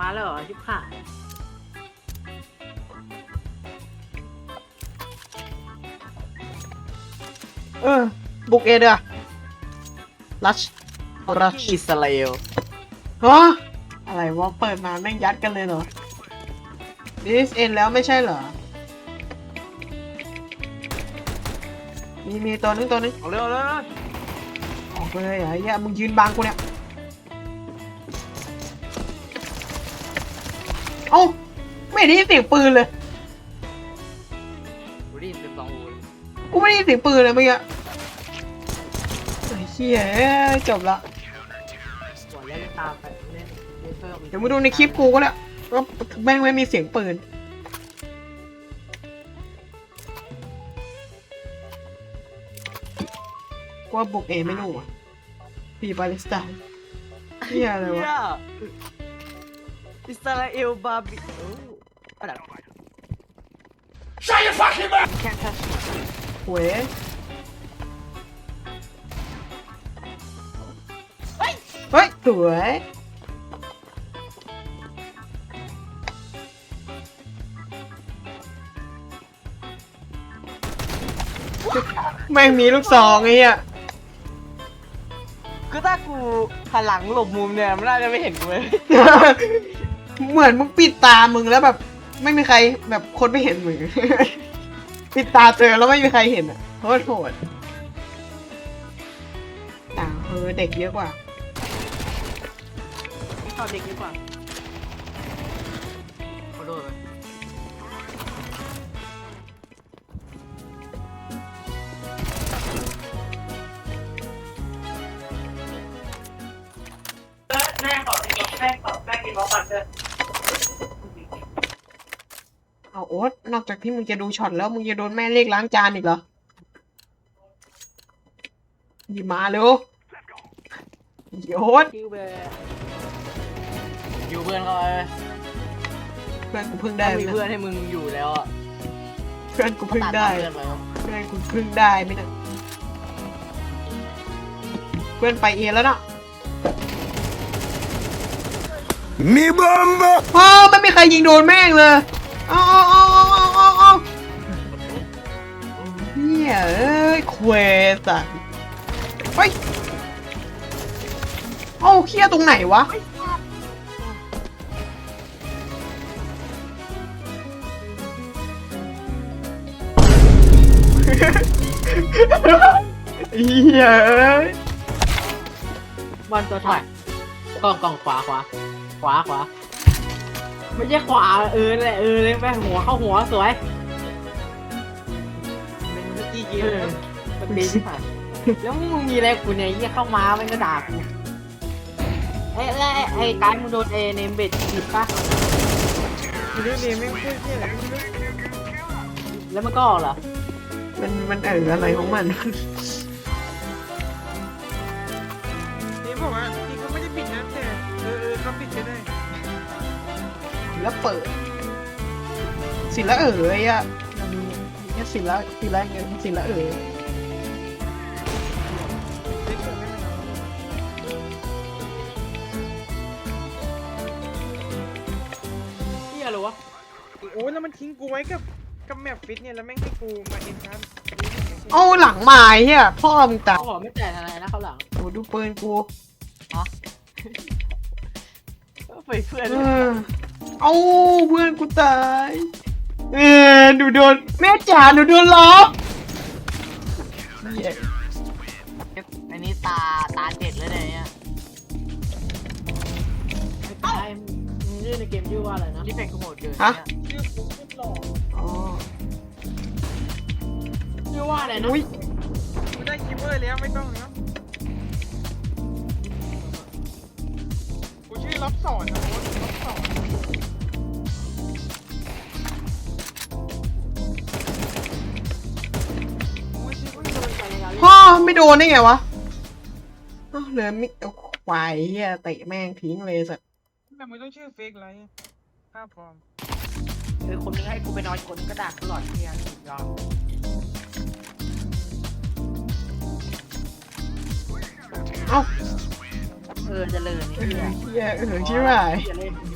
มาแล้วเหรอชิบหายเออ บุกเอเด้อรัชรัชอิสราเอลฮะอะไรวะเปิดมาแม่งยัดกันเลยเหรอ this end แล้วไม่ใช่เหรอ มีมีตัวนึงตัวนึงเอาเร็วเลยออกไปเลยเหรอไอ้เหี้ยมึงยืนบังกูเนี่ย อ้าไม่ได้ยินเสียงปืนเลย กูได้ยินเสียงสองหูเลยกูไม่ได้ยินเสียงปืนเลยเมื่อกี้ไอ้เหี้ยเอ้ยจบละก่อนเล่นตามไปเล่นเล่นเพิ่มเดี๋ยวมึงดูในคลิปกูก็ได้ว่าแม่งไม่มีเสียงปืนกูว่าบุกเอไม่รู้อะปีปาเลสไตน์เหี้ยอะไรวะ เหี้ย อิสราเอลบาร์บีโอ้อะไร Shut your fucking mouth! แข่งขันหวยเฮ้ยสวยแม่งมีลูกซองไอ้เหี้ยคือถ้ากูหันหลังหลบมุมเนี่ยมันน่าจะไม่เห็นกูเลย เหมือนมึงปิดตามึงแล้วแบบ ไม่มีใครแบบคนไม่เห็นมึง ปิดตาเจอแล้วไม่มีใครเห็นอะโคตรโหดอ่าเออเด็กเยอะกว่าเข้าเด็กดีกว่าขอโทษเลยแม่ขอไปกินแม่ขอแม่กินหม้อปันเถอะ เอาโอ๊ตนอกจากที่มึงจะดูช็อตแล้วมึงจะโดนแม่เรียกล้างจานอีกเหรอหยิบมาเร็วโอ๊ตคิวเบร์อยู่เพื่อนเขาเลยเพื่อนกูเพิ่งได้ถ้ามีไหมเพื่อนนะให้มึงอยู่แล้วอะเพื่อนกูเพิ่งตัดได้ เพื่อนไปเพื่อนกูเพิ่งได้ไหมนะเพื่อนไปเอแล้วเนาะ Mi bomba! พ่อไม่มีใครยิงโดนแม่งเลย เอาเอาเอาเอาเอาเอาเฮียเอ้ยเควสัตว์เฮ้ยเอาเฮียตรงไหนวะเฮ้ยบอลตัวถอยกล่องกล่องขวาขวาขวาขวา ไม่ใช่ขวาเออเลยเออเลยแม่หัวเข้าหัวสวยเป็นเมื่อกี้ยิงเลยมันดีที่ผ่านแล้วมึงมีอะไรกูเนี่ยยี่เข้ามามันก็ด่ากูเอ้ยแล้วไอ้ไอ้การดมึงโดนเอเนมเบ็ดผิดปะเรื่องนี้ไม่พูดที่ไหนแล้วมันก็ออกเหรอมันมันเอออะไรของมันนี่บอกว่าจริงเขาไม่ได้ปิดนะแต่เออเออเขาปิดก็ได้ แล้วเปิดศิละเอ๋ยอะเนี่ยศิละศิละเงี้ยศิละเอ๋ยไม่เปิดไม่เป็นไรเฮียเหรอวะโอ้ยแล้วมันทิ้งกูไว้กับกับแมปฟิตเนี่ยแล้วแม่งให้กูมาเอ็นทันเอาหลังไม้เฮียพ่อมึงตาเขาบอกไม่แต่อะไรนะเขาหลังโอ้ดูปืนกูไปเพื่อนเออ เอาเพื่อนกูตาย เออดูโดนแม่จ๋าหนูโดนล้อเหี้ยอันนี้ตาตาเด็ดเลยเนี่ยไม่ตายมึงเล่นในเกมชื่อว่าอะไรนะที่เป็นขโมยเกินฮะชื่อกูพูดหลอกอ๋อชื่อว่าอะไรนะอุ้ยกูได้คิปเปอร์แล้วไม่ต้องแล้วกูชื่อล็อบสอนนะารเล่นพ่อไม่โดนได้ไงวะเอ้าเหลือมิเอาควายเฮียเตะแม่งทิ้งเลยสัตว์แต่มึงต้องชื่อเฟกไรภาพปลอมคือคนนึงให้กูไปนอนคนนึงก็ด่าตลอดเที่ยงยอมเอ้าเออเจะเลยนี่เออเที่ยเฮียเออใช่ไหมอย่าเล่นเ